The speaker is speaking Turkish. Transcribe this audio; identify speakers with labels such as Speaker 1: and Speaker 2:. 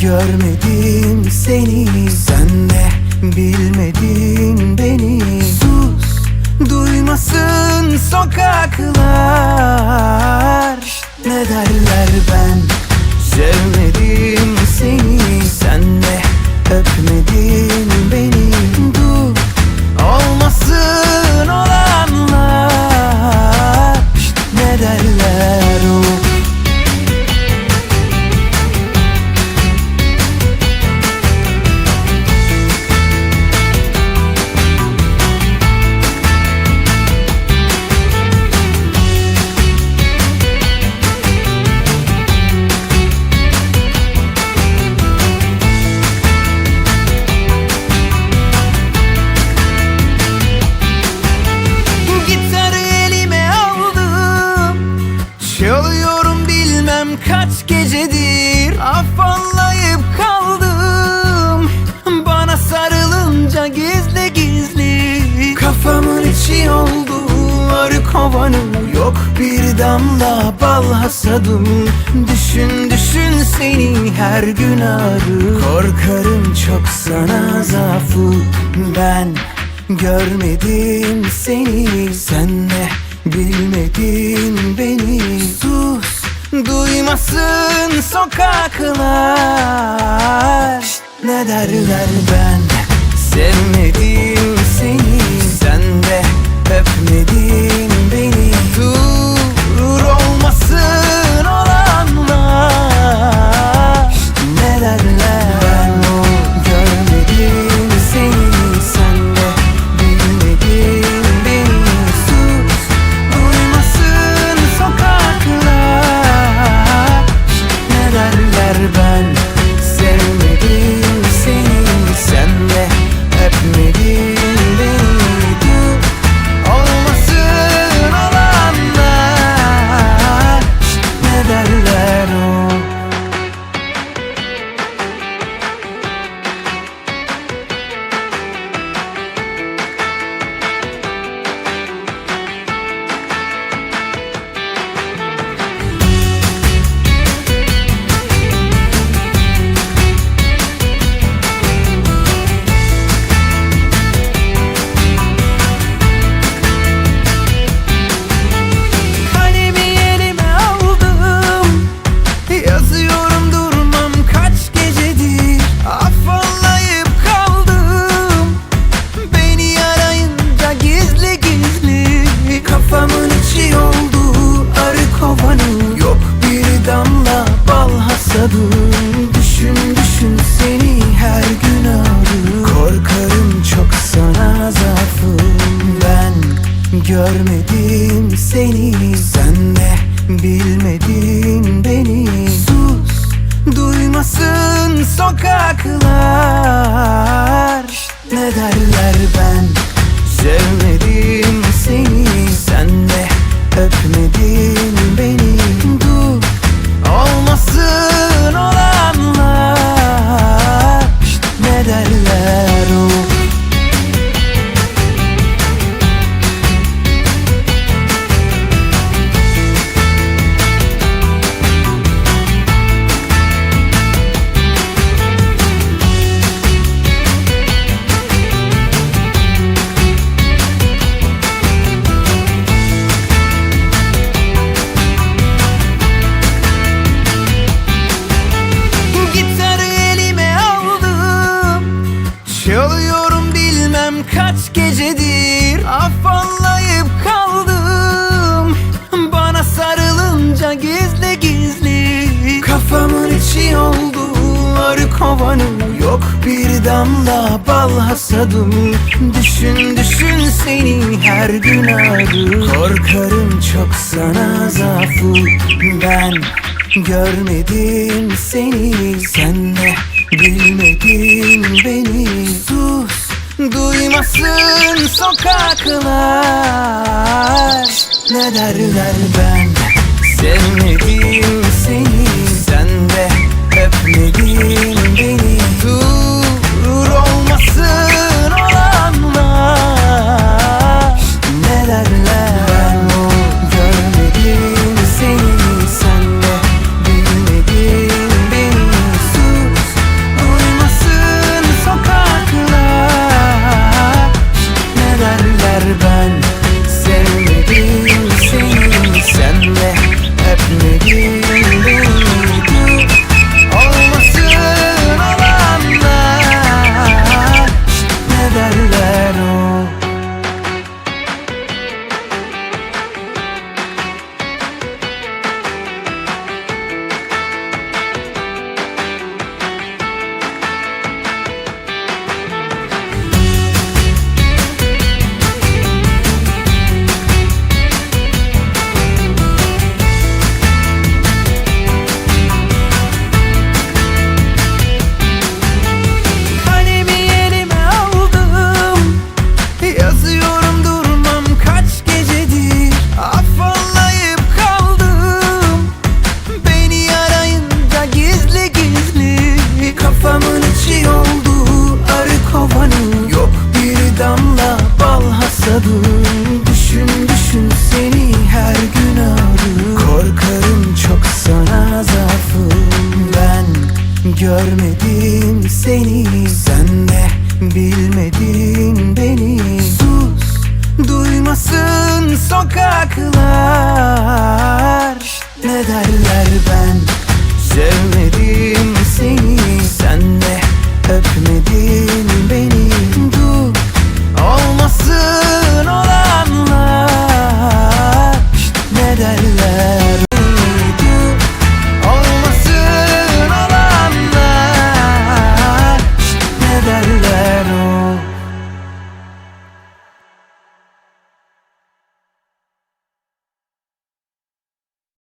Speaker 1: görmedim seni. Sen de bilmedin beni. Sus duymasın sokaklar. Ne derler ben bir damla bal hasadım. Düşün düşün seni her gün ağrı. Korkarım çok sana zaafı. Ben görmedim seni. Sen de bilmedin beni. Sus duymasın sokaklar. Ne derler ben? Sevmedim seni. Sen de öpmedin görmedim seni Sen de bilmedin beni. Sus duymasın sokaklar. Ne derler ben? Sevmedim seni Sen de öpmedin Çalıyorum bilmem kaç gecedir. Afallayıp kaldım. Bana sarılınca gizli gizli. Kafamın içi oldu arı kovanım Yok. Bir damla bal hasadım. Düşün düşün seni her gün ağrı. Korkarım çok sana zaafı. Ben görmedim seni. Sen de bilmedin beni. Sus duymasın sokaklar. Ne derler ben? Sevmedim görmedim seni. Sen de bilmedin beni. Sus duymasın sokaklar. Şşt, Ne derler ben? Sevmedim